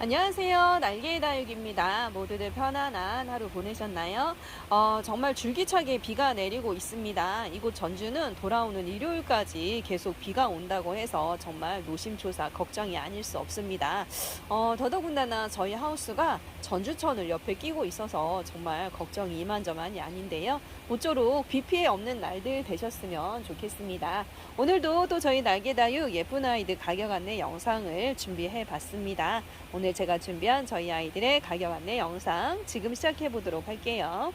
안녕하세요. 날개의 다육입니다. 모두들 편안한 하루 보내셨나요? 어, 정말 줄기차게 비가 내리고 있습니다. 이곳 전주는 돌아오는 일요일까지 계속 비가 온다고 해서 정말 노심초사 걱정이 아닐 수 없습니다. 어, 더더군다나 저희 하우스가 전주천을 옆에 끼고 있어서 정말 걱정이 이만저만이 아닌데요. 모쪼록 비 피해 없는 날들 되셨으면 좋겠습니다. 오늘도 또 저희 날개다육 예쁜 아이들 가격 안내 영상을 준비해 봤습니다. 오늘 제가 준비한 저희 아이들의 가격 안내 영상 지금 시작해 보도록 할게요.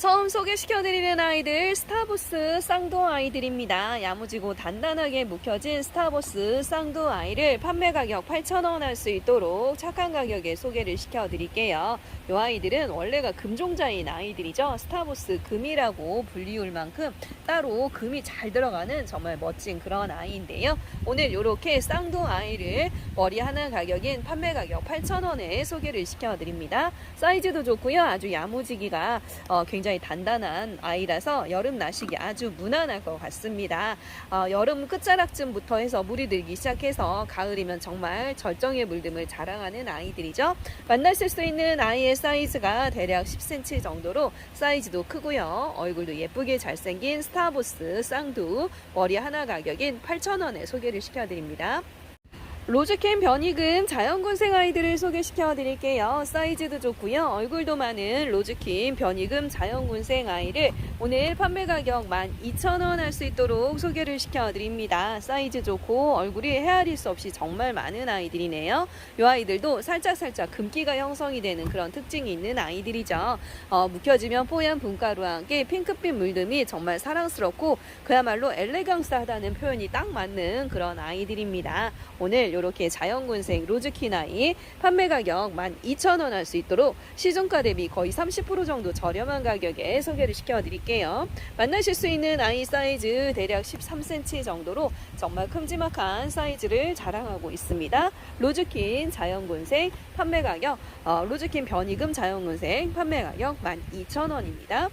처음 소개시켜드리는 아이들 스타보스 쌍도 아이들입니다. 야무지고 단단하게 묵혀진 스타보스 쌍도 아이를 판매 가격 8,000원 할 수 있도록 착한 가격에 소개를 시켜드릴게요. 이 아이들은 원래가 금종자인 아이들이죠. 스타보스 금이라고 불리울 만큼 따로 금이 잘 들어가는 정말 멋진 그런 아이인데요. 오늘 이렇게 쌍도 아이를 머리 하나 가격인 판매 가격 8,000원에 소개를 시켜드립니다. 사이즈도 좋고요. 아주 야무지기가 어, 굉장히 단단한 아이라서 여름 나시기 아주 무난할 것 같습니다. 어, 여름 끝자락쯤부터 해서 물이 들기 시작해서 가을이면 정말 절정의 물듦을 자랑하는 아이들이죠. 만나실 수 있는 아이의 사이즈가 대략 10cm 정도로 사이즈도 크고요. 얼굴도 예쁘게 잘생긴 스타보스 쌍두 머리 하나 가격인 8,000원에 소개를 시켜드립니다. 로즈캠 변이금 자연군생 아이들을 소개시켜 드릴게요. 사이즈도 좋고요. 얼굴도 많은 로즈킴 변이금 자연군생 아이를 오늘 판매 가격 12,000원 할 수 있도록 소개를 시켜 드립니다. 사이즈 좋고 얼굴이 헤아릴 수 없이 정말 많은 아이들이네요. 이 아이들도 살짝살짝 금기가 형성이 되는 그런 특징이 있는 아이들이죠. 어, 묵혀지면 뽀얀 분가루와 함께 핑크빛 물듬이 정말 사랑스럽고 그야말로 엘레강스하다는 표현이 딱 맞는 그런 아이들입니다. 오늘 이렇게 자연군생 로즈키나이 판매 가격 12,000원 할 수 있도록 시중가 대비 거의 30% 정도 저렴한 가격에 소개를 시켜드릴게요. 만나실 수 있는 아이 사이즈 대략 13cm 정도로 정말 큼지막한 사이즈를 자랑하고 있습니다. 로즈킨 자연군생 판매 가격 어, 로즈킨 변이금 자연군생 판매 가격 12,000원입니다.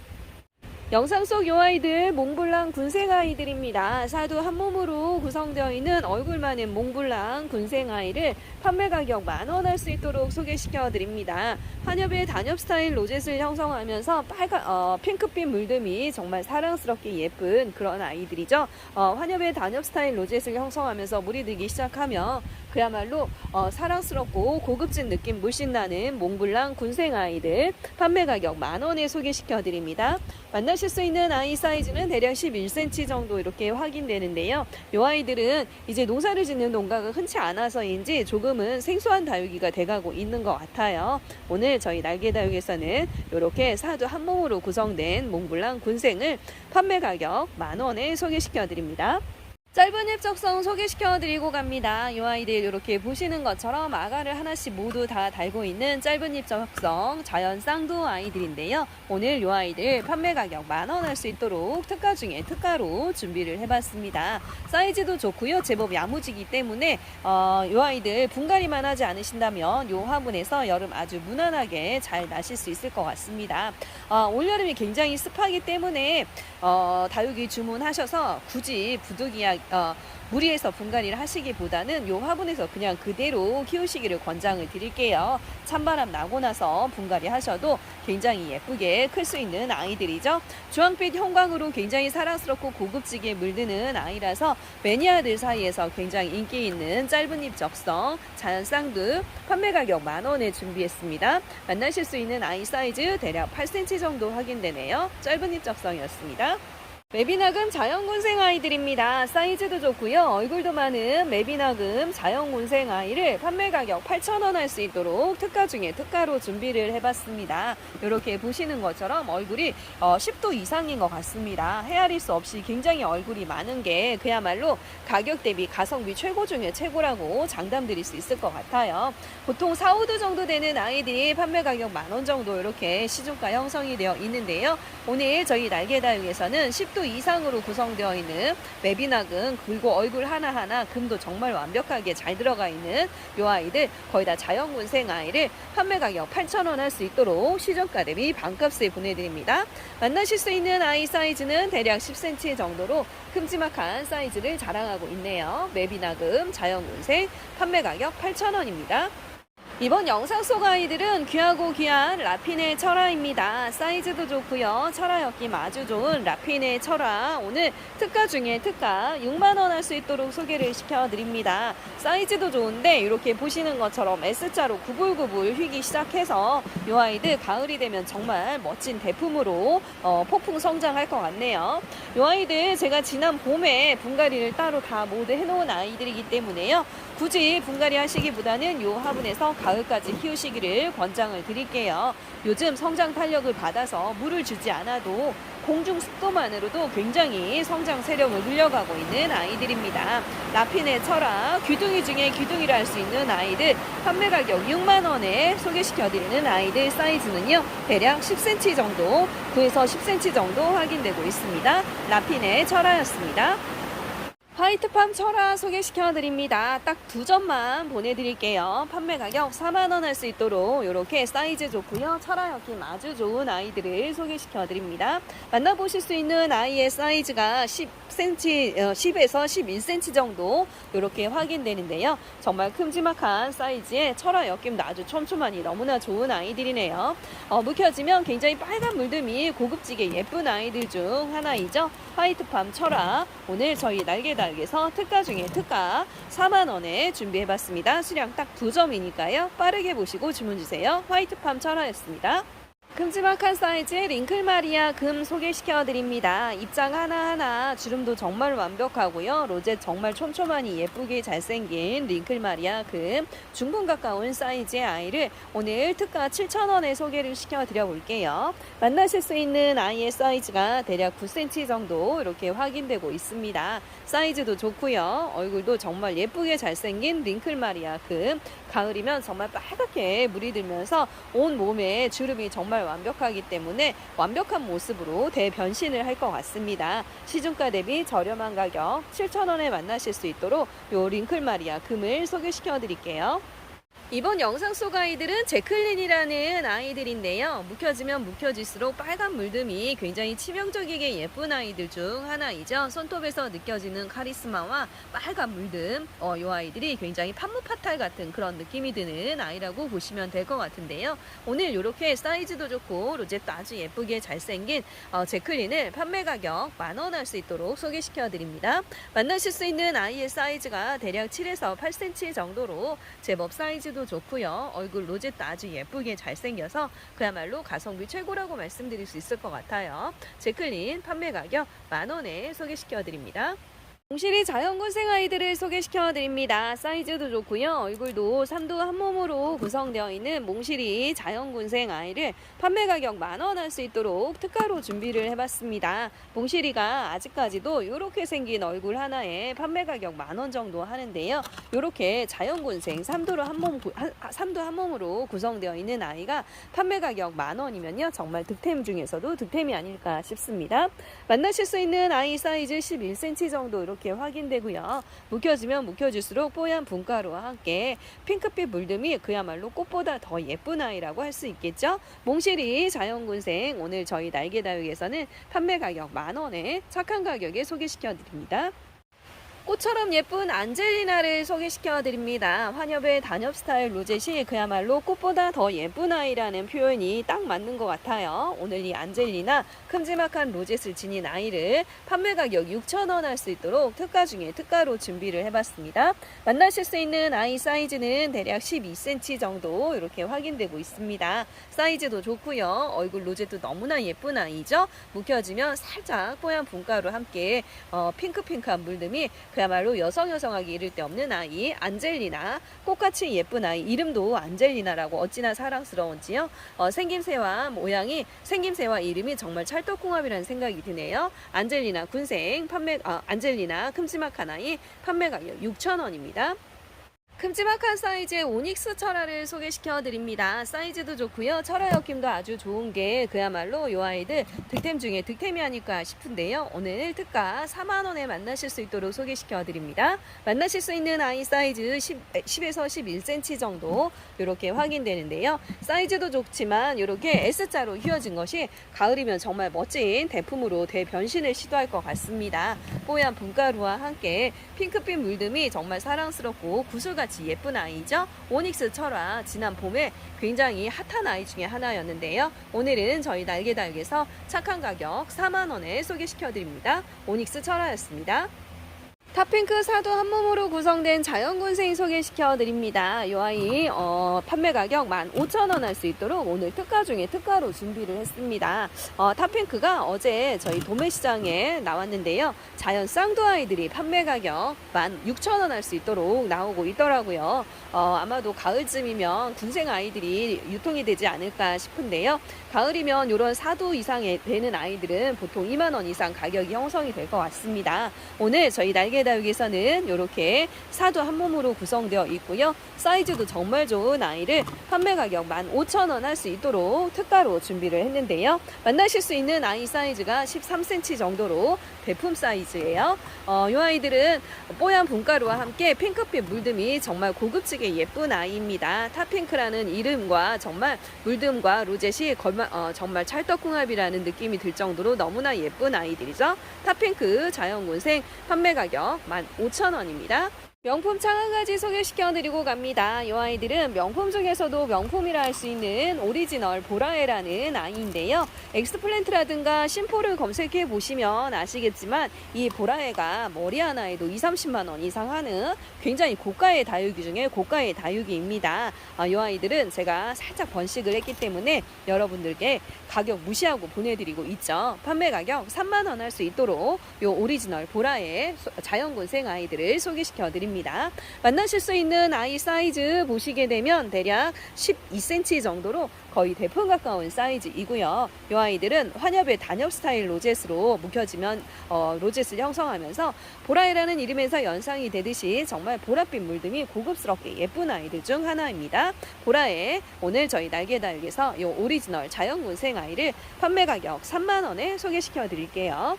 영상 속 요 아이들 몽블랑 군생 아이들입니다. 사두 한 몸으로 구성되어 있는 얼굴 많은 몽블랑 군생 아이를 판매 가격 만 원 할 수 있도록 소개시켜 드립니다. 한엽의 단엽 스타일 로젯을 형성하면서 빨간 어, 핑크빛 물듬이 정말 사랑스럽게 예쁜 그런 아이들이죠. 어, 환엽의 단엽 스타일 로젯을 형성하면서 물이 들기 시작하며 그야말로 어, 사랑스럽고 고급진 느낌 물씬 나는 몽블랑 군생 아이들 판매 가격 만 원에 소개시켜 드립니다. 만나실 수 있는 아이 사이즈는 대략 11cm 정도 이렇게 확인되는데요. 이 아이들은 이제 농사를 짓는 농가가 흔치 않아서인지 조금은 생소한 다육이가 돼가고 있는 것 같아요. 오늘 저희 날개 다육에서는 이렇게 사두 한 몸으로 구성된 몽블랑 군생을 판매 가격 만 원에 소개시켜 드립니다. 짧은 잎적성 소개시켜드리고 갑니다. 이 아이들 이렇게 보시는 것처럼 아가를 하나씩 모두 다 달고 있는 짧은 잎적성 자연 쌍두 아이들인데요. 오늘 이 아이들 판매 가격 만 원 할 수 있도록 특가 중에 특가로 준비를 해봤습니다. 사이즈도 좋고요. 제법 야무지기 때문에 어, 이 아이들 분갈이만 하지 않으신다면 이 화분에서 여름 아주 무난하게 잘 나실 수 있을 것 같습니다. 어, 올여름이 굉장히 습하기 때문에 어, 다육이 주문하셔서 굳이 부득이하게 어, 무리해서 분갈이를 하시기보다는 요 화분에서 그냥 그대로 키우시기를 권장을 드릴게요. 찬바람 나고 나서 분갈이 하셔도 굉장히 예쁘게 클 수 있는 아이들이죠. 주황빛 형광으로 굉장히 사랑스럽고 고급지게 물드는 아이라서 매니아들 사이에서 굉장히 인기 있는 짧은 잎 적성 자연 쌍두 판매 가격 만 원에 준비했습니다. 만나실 수 있는 아이 사이즈 대략 8cm 정도 확인되네요. 짧은 잎 적성이었습니다. 메비나금 자연군생 아이들입니다. 사이즈도 좋고요. 얼굴도 많은 메비나금 자연군생 아이를 판매 가격 8,000원 할 수 있도록 특가 중에 특가로 준비를 해봤습니다. 이렇게 보시는 것처럼 얼굴이 어, 10도 이상인 것 같습니다. 헤아릴 수 없이 굉장히 얼굴이 많은 게 그야말로 가격 대비 가성비 최고 중에 최고라고 장담 드릴 수 있을 것 같아요. 보통 4, 5도 정도 되는 아이들이 판매 가격 만 원 정도 이렇게 시중가 형성이 되어 있는데요. 오늘 저희 날개다육에서는 10도 이상으로 구성되어 있는 맵이나금 그리고 얼굴 하나하나 금도 정말 완벽하게 잘 들어가 있는 이 아이들 거의 다 자연군생 아이를 판매 가격 8,000원 할 수 있도록 시중가 대비 반값에 보내드립니다. 만나실 수 있는 아이 사이즈는 대략 10cm 정도로 큼지막한 사이즈를 자랑하고 있네요. 맵이나금 자연군생 판매 가격 8,000원입니다. 이번 영상 속 아이들은 귀하고 귀한 라핀의 철화입니다. 사이즈도 좋고요. 철화 엮임 아주 좋은 라핀의 철화. 오늘 특가 중에 특가 6만원 할 수 있도록 소개를 시켜드립니다. 사이즈도 좋은데 이렇게 보시는 것처럼 S자로 구불구불 휘기 시작해서 이 아이들 가을이 되면 정말 멋진 대품으로 어, 폭풍 성장할 것 같네요. 이 아이들 제가 지난 봄에 분갈이를 따로 다 모두 해놓은 아이들이기 때문에요. 굳이 분갈이 하시기보다는 요 화분에서 가을까지 키우시기를 권장을 드릴게요. 요즘 성장 탄력을 받아서 물을 주지 않아도 공중 습도만으로도 굉장히 성장 세력을 늘려가고 있는 아이들입니다. 라핀의 철학, 귀둥이 중에 귀둥이를 할수 있는 아이들 판매 가격 6만 원에 소개시켜드리는 아이들 사이즈는요 대략 10cm 정도, 9에서 10cm 정도 확인되고 있습니다. 라핀의 철화였습니다. 화이트팜 철화 소개시켜드립니다. 딱 두 점만 보내드릴게요. 판매 가격 4만원 할 수 있도록 이렇게 사이즈 좋고요. 철화 엮임 아주 좋은 아이들을 소개시켜드립니다. 만나보실 수 있는 아이의 사이즈가 10cm, 10에서 11cm 정도 이렇게 확인되는데요. 정말 큼지막한 사이즈의 철화 엮임도 아주 촘촘하니 너무나 좋은 아이들이네요. 어, 묵혀지면 굉장히 빨간 물듬이 고급지게 예쁜 아이들 중 하나이죠. 화이트팜 철화. 오늘 저희 날개달 기에서 특가 중에 특가 4만원에 준비해봤습니다. 수량 딱 두 점이니까요. 빠르게 보시고 주문 주세요. 화이트팜 철화였습니다. 큼지막한 사이즈의 링클 마리아 금 소개시켜 드립니다. 입장 하나하나 주름도 정말 완벽하고요. 로제 정말 촘촘하니 예쁘게 잘생긴 링클 마리아 금 중분 가까운 사이즈의 아이를 오늘 특가 7,000원에 소개를 시켜 드려 볼게요. 만나실 수 있는 아이의 사이즈가 대략 9cm 정도 이렇게 확인되고 있습니다. 사이즈도 좋고요. 얼굴도 정말 예쁘게 잘생긴 링클 마리아 금 가을이면 정말 빨갛게 물이 들면서 온 몸에 주름이 정말 완벽하기 때문에 완벽한 모습으로 대변신을 할 것 같습니다. 시중가 대비 저렴한 가격 7,000원에 만나실 수 있도록 요 링클 마리아 금을 소개시켜 드릴게요. 이번 영상 속 아이들은 제클린이라는 아이들인데요. 묵혀지면 묵혀질수록 빨간 물듬이 굉장히 치명적이게 예쁜 아이들 중 하나이죠. 손톱에서 느껴지는 카리스마와 빨간 물듬. 어, 이 아이들이 굉장히 판무파탈 같은 그런 느낌이 드는 아이라고 보시면 될 것 같은데요. 오늘 이렇게 사이즈도 좋고 로제도 아주 예쁘게 잘생긴 어, 제클린을 판매 가격 만원 할 수 있도록 소개시켜 드립니다. 만나실 수 있는 아이의 사이즈가 대략 7에서 8cm 정도로 제법 사이즈도 좋고요. 얼굴 로제도 아주 예쁘게 잘생겨서 그야말로 가성비 최고라고 말씀드릴 수 있을 것 같아요. 제클린 판매 가격 만 원에 소개시켜 드립니다. 공실이 자연군생 아이들을 소개시켜 드립니다. 사이즈도 좋고요. 얼굴도 삼두 한 몸으로 구성되어 있는 몽실이 자연군생 아이를 판매 가격 만원 할 수 있도록 특가로 준비를 해봤습니다. 몽실이가 아직까지도 이렇게 생긴 얼굴 하나에 판매 가격 만원 정도 하는데요. 이렇게 자연군생 삼두로 한 몸, 구- 한- 삼두 한 몸으로 구성되어 있는 아이가 판매 가격 만 원이면요. 정말 득템 중에서도 득템이 아닐까 싶습니다. 만나실 수 있는 아이 사이즈 11cm 정도 이렇게 확인되고요. 묵혀지면 묵혀질수록 뽀얀 분가루와 함께 핑크빛 물듬이 그야말로 꽃보다 더 예쁜 아이라고 할 수 있겠죠. 몽실이 자연군생 오늘 저희 날개다육에서는 판매 가격 만 원에 착한 가격에 소개시켜 드립니다. 꽃처럼 예쁜 안젤리나를 소개시켜 드립니다. 환엽의 단엽 스타일 로젯이 그야말로 꽃보다 더 예쁜 아이라는 표현이 딱 맞는 것 같아요. 오늘 이 안젤리나 큼지막한 로젯을 지닌 아이를 판매 가격 6,000원 할 수 있도록 특가 중에 특가로 준비를 해봤습니다. 만나실 수 있는 아이 사이즈는 대략 12cm 정도 이렇게 확인되고 있습니다. 사이즈도 좋고요. 얼굴 로젯도 너무나 예쁜 아이죠. 묵혀지면 살짝 뽀얀 분가루 함께 어, 핑크핑크한 물듬이 그야말로 여성 여성하기 이를 데 없는 아이 안젤리나 꽃같이 예쁜 아이 이름도 안젤리나라고 어찌나 사랑스러운지요. 어, 생김새와 모양이 생김새와 이름이 정말 찰떡궁합이라는 생각이 드네요. 안젤리나 군생 판매 아, 안젤리나 큼지막한 아이 판매 가격 6,000원입니다. 큼지막한 사이즈의 오닉스 철화를 소개시켜 드립니다. 사이즈도 좋고요. 철화 엮임도 아주 좋은 게 그야말로 이 아이들 득템 중에 득템이 아닐까 싶은데요. 오늘 특가 4만 원에 만나실 수 있도록 소개시켜 드립니다. 만나실 수 있는 아이 사이즈 10, 에서 11cm 정도 이렇게 확인되는데요. 사이즈도 좋지만 이렇게 S자로 휘어진 것이 가을이면 정말 멋진 대품으로 대변신을 시도할 것 같습니다. 뽀얀 분가루와 함께 핑크빛 물듬이 정말 사랑스럽고 구슬같이 철화같이 예쁜 아이죠. 오닉스 철화 지난 봄에 굉장히 핫한 아이 중에 하나였는데요. 오늘은 저희 날개다육에서 착한 가격 4만 원에 소개시켜 드립니다. 오닉스 철화였습니다. 탑핑크 사도 한 몸으로 구성된 자연군생 소개시켜 드립니다. 이 아이 어, 판매 가격 15,000원 할 수 있도록 오늘 특가 중에 특가로 준비를 했습니다. 어, 탑핑크가 어제 저희 도매시장에 나왔는데요. 자연 쌍두 아이들이 판매 가격 16,000원 할 수 있도록 나오고 있더라고요. 어, 아마도 가을쯤이면 군생 아이들이 유통이 되지 않을까 싶은데요. 가을이면 이런 사도 이상에 되는 아이들은 보통 2만 원 이상 가격이 형성이 될 것 같습니다. 오늘 저희 날개 다육에서는 이렇게 사도 한 몸으로 구성되어 있고요. 사이즈도 정말 좋은 아이를 판매 가격 15,000원 할 수 있도록 특가로 준비를 했는데요. 만나실 수 있는 아이 사이즈가 13cm 정도로 배품 사이즈예요. 어, 이 아이들은 뽀얀 분가루와 함께 핑크빛 물듬이 정말 고급지게 예쁜 아이입니다. 탑핑크라는 이름과 정말 물듬과 로젯이 걸마, 어, 정말 찰떡궁합이라는 느낌이 들 정도로 너무나 예쁜 아이들이죠. 탑핑크 자연군생 판매 가격 15,000원입니다. 명품 창한가지 소개시켜드리고 갑니다. 이 아이들은 명품 중에서도 명품이라 할 수 있는 오리지널 보라에라는 아이인데요. 엑스플랜트라든가 심포를 검색해 보시면 아시겠지만 이 보라에가 머리 하나에도 2, 30만 원 이상 하는 굉장히 고가의 다육이 중에 고가의 다육이입니다. 아, 이 아이들은 제가 살짝 번식을 했기 때문에 여러분들께 가격 무시하고 보내드리고 있죠. 판매 가격 3만 원 할 수 있도록 이 오리지널 보라의 자연군생 아이들을 소개시켜 드립니다. 만나실 수 있는 아이 사이즈 보시게 되면 대략 12cm 정도로 거의 대품 가까운 사이즈이고요. 이 아이들은 환엽의 단엽 스타일 로젯으로 묵혀지면 어, 로젯을 형성하면서 보라이라는 이름에서 연상이 되듯이 정말 보랏빛 물등이 고급스럽게 예쁜 아이들 중 하나입니다. 보라에 오늘 저희 날개다육에서 이 오리지널 자연군생 아이를 판매 가격 3만 원에 소개시켜 드릴게요.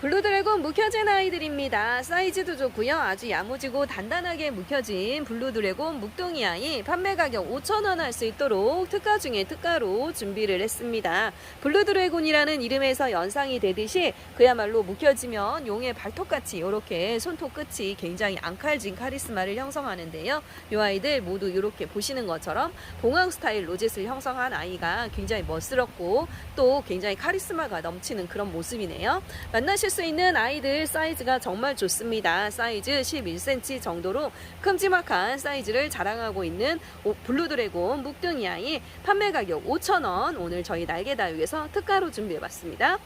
블루드래곤 묵혀진 아이들입니다. 사이즈도 좋고요. 아주 야무지고 단단하게 묵혀진 블루드래곤 묵둥이 아이 판매 가격 5,000원 할 수 있도록 특가 중에 특가로 준비를 했습니다. 블루드래곤이라는 이름에서 연상이 되듯이 그야말로 묵혀지면 용의 발톱같이 이렇게 손톱 끝이 굉장히 앙칼진 카리스마를 형성하는데요. 이 아이들 모두 이렇게 보시는 것처럼 봉황 스타일 로젯을 형성한 아이가 굉장히 멋스럽고 또 굉장히 카리스마가 넘치는 그런 모습이네요. 만나실 수 있는 아이들 사이즈가 정말 좋습니다. 사이즈 11cm 정도로 큼지막한 사이즈를 자랑하고 있는 오- 블루드래곤 묵둥이 아이 판매 가격 5,000원 오늘 저희 날개 다육에서 특가로 준비해봤습니다.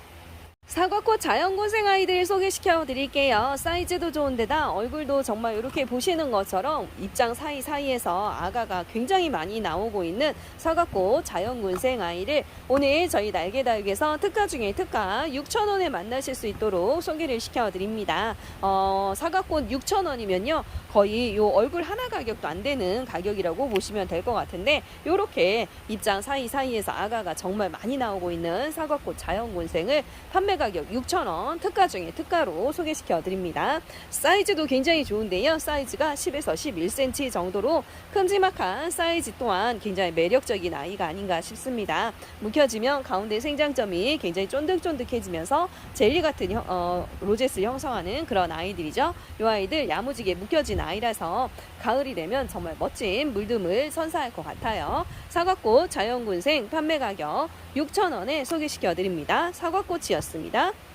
사과꽃 자연고생 아이들 소개시켜 드릴게요. 사이즈도 좋은데다 얼굴도 정말 이렇게 보시는 것처럼 입장 사이사이에서 아가가 굉장히 많이 나오고 있는 사과꽃 자연군생 아이를 오늘 저희 날개다육에서 특가 중에 특가 6,000원에 만나실 수 있도록 소개를 시켜 드립니다. 어, 사과꽃 6,000원이면요. 거의 요 얼굴 하나 가격도 안 되는 가격이라고 보시면 될 것 같은데 요렇게 입장 사이사이에서 아가가 정말 많이 나오고 있는 사과꽃 자연군생을 판매 가격 6,000원 특가 중에 특가로 소개시켜 드립니다. 사이즈도 굉장히 좋은데요. 사이즈가 10에서 11cm 정도로 큼지막한 사이즈 또한 굉장히 매력적인 아이가 아닌가 싶습니다. 묵혀지면 가운데 생장점이 굉장히 쫀득쫀득해지면서 젤리 같은 형- 어, 로제스를 형성하는 그런 아이들이죠. 이 아이들 야무지게 묵혀진 아이라서 가을이 되면 정말 멋진 물듬을 선사할 것 같아요. 사과꽃 자연군생 판매 가격 6,000원에 소개시켜 드립니다. 사과꽃이었습니다. 감사합니다.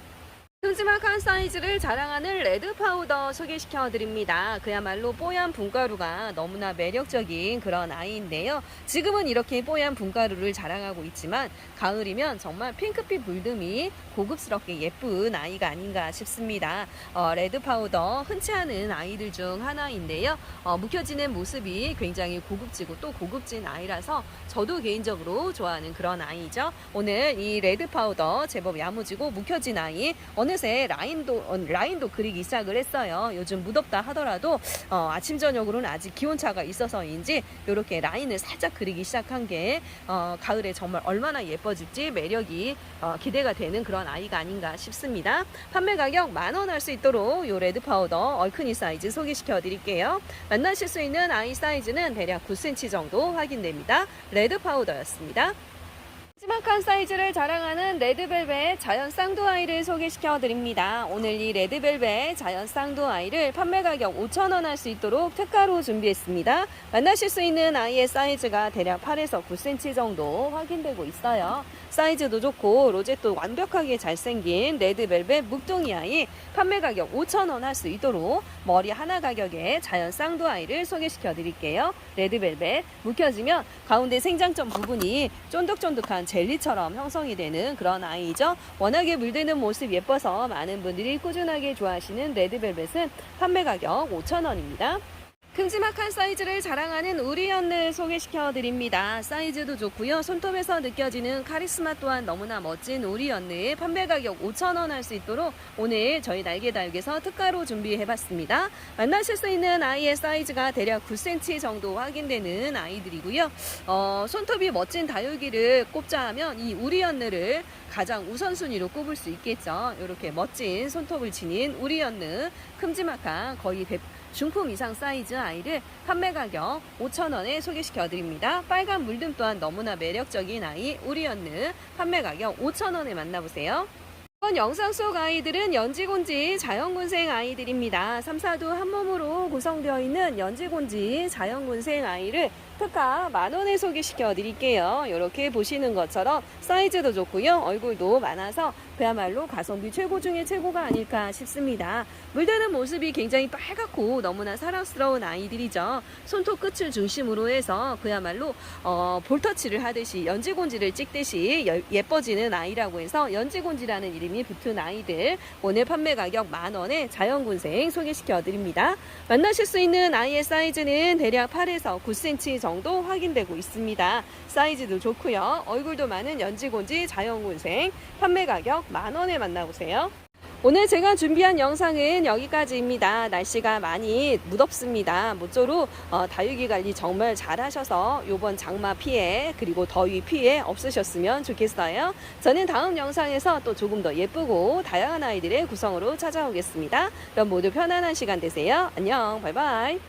큼지막한 사이즈를 자랑하는 레드 파우더 소개시켜 드립니다. 그야말로 뽀얀 분가루가 너무나 매력적인 그런 아이인데요. 지금은 이렇게 뽀얀 분가루를 자랑하고 있지만 가을이면 정말 핑크빛 물듬이 고급스럽게 예쁜 아이가 아닌가 싶습니다. 어, 레드 파우더 흔치 않은 아이들 중 하나인데요. 어, 묵혀지는 모습이 굉장히 고급지고 또 고급진 아이라서 저도 개인적으로 좋아하는 그런 아이죠. 오늘 이 레드 파우더 제법 야무지고 묵혀진 아이 어느 새 라인도 어, 라인도 그리기 시작을 했어요. 요즘 무덥다 하더라도 어, 아침 저녁으로는 아직 기온차가 있어서인지 이렇게 라인을 살짝 그리기 시작한 게 어, 가을에 정말 얼마나 예뻐질지 매력이 어, 기대가 되는 그런 아이가 아닌가 싶습니다. 판매 가격 만 원 할 수 있도록 요 레드 파우더 얼큰이 사이즈 소개시켜 드릴게요. 만나실 수 있는 아이 사이즈는 대략 9cm 정도 확인됩니다. 레드 파우더였습니다. 큼지막한 사이즈를 자랑하는 레드벨벳 자연 쌍두아이를 소개시켜 드립니다. 오늘 이 레드벨벳 자연 쌍두아이를 판매 가격 5,000원 할 수 있도록 특가로 준비했습니다. 만나실 수 있는 아이의 사이즈가 대략 8에서 9cm 정도 확인되고 있어요. 사이즈도 좋고 로제도 완벽하게 잘생긴 레드벨벳 묵둥이 아이 판매 가격 5,000원 할 수 있도록 머리 하나 가격에 자연 쌍두아이를 소개시켜 드릴게요. 레드벨벳 묵혀지면 가운데 생장점 부분이 쫀득쫀득한 젤리처럼 형성이 되는 그런 아이죠. 워낙에 물드는 모습 예뻐서 많은 분들이 꾸준하게 좋아하시는 레드벨벳은 판매 가격 5,000원입니다. 큼지막한 사이즈를 자랑하는 우리언을 소개시켜 드립니다. 사이즈도 좋고요. 손톱에서 느껴지는 카리스마 또한 너무나 멋진 우리언을 판매 가격 5,000원 할 수 있도록 오늘 저희 날개다육에서 특가로 준비해 봤습니다. 만나실 수 있는 아이의 사이즈가 대략 9cm 정도 확인되는 아이들이고요. 어, 손톱이 멋진 다육이를 꼽자 하면 이 우리언느를 가장 우선순위로 꼽을 수 있겠죠. 이렇게 멋진 손톱을 지닌 우리언느 큼지막한 거의 100 중품 이상 사이즈 아이를 판매 가격 5,000원에 소개시켜 드립니다. 빨간 물듬 또한 너무나 매력적인 아이 우리 언느 판매 가격 5,000원에 만나보세요. 이번 영상 속 아이들은 연지곤지 자연군생 아이들입니다. 3, 4도 한 몸으로 구성되어 있는 연지곤지 자연군생 아이를 특가 만원에 소개시켜 드릴게요. 이렇게 보시는 것처럼 사이즈도 좋고요. 얼굴도 많아서 그야말로 가성비 최고 중에 최고가 아닐까 싶습니다. 물드는 모습이 굉장히 빨갛고 너무나 사랑스러운 아이들이죠. 손톱 끝을 중심으로 해서 그야말로 어, 볼터치를 하듯이 연지곤지를 찍듯이 여- 예뻐지는 아이라고 해서 연지곤지라는 이름이 붙은 아이들 오늘 판매 가격 만 원에 자연군생 소개시켜 드립니다. 만나실 수 있는 아이의 사이즈는 대략 8에서 9cm 정도 확인되고 있습니다. 사이즈도 좋고요. 얼굴도 많은 연지곤지 자연군생 판매 가격 만 원에 만나보세요. 오늘 제가 준비한 영상은 여기까지입니다. 날씨가 많이 무덥습니다. 모쪼록 어, 다육이 관리 정말 잘 하셔서 이번 장마 피해 그리고 더위 피해 없으셨으면 좋겠어요. 저는 다음 영상에서 또 조금 더 예쁘고 다양한 아이들의 구성으로 찾아오겠습니다. 그럼 모두 편안한 시간 되세요. 안녕, 바이바이.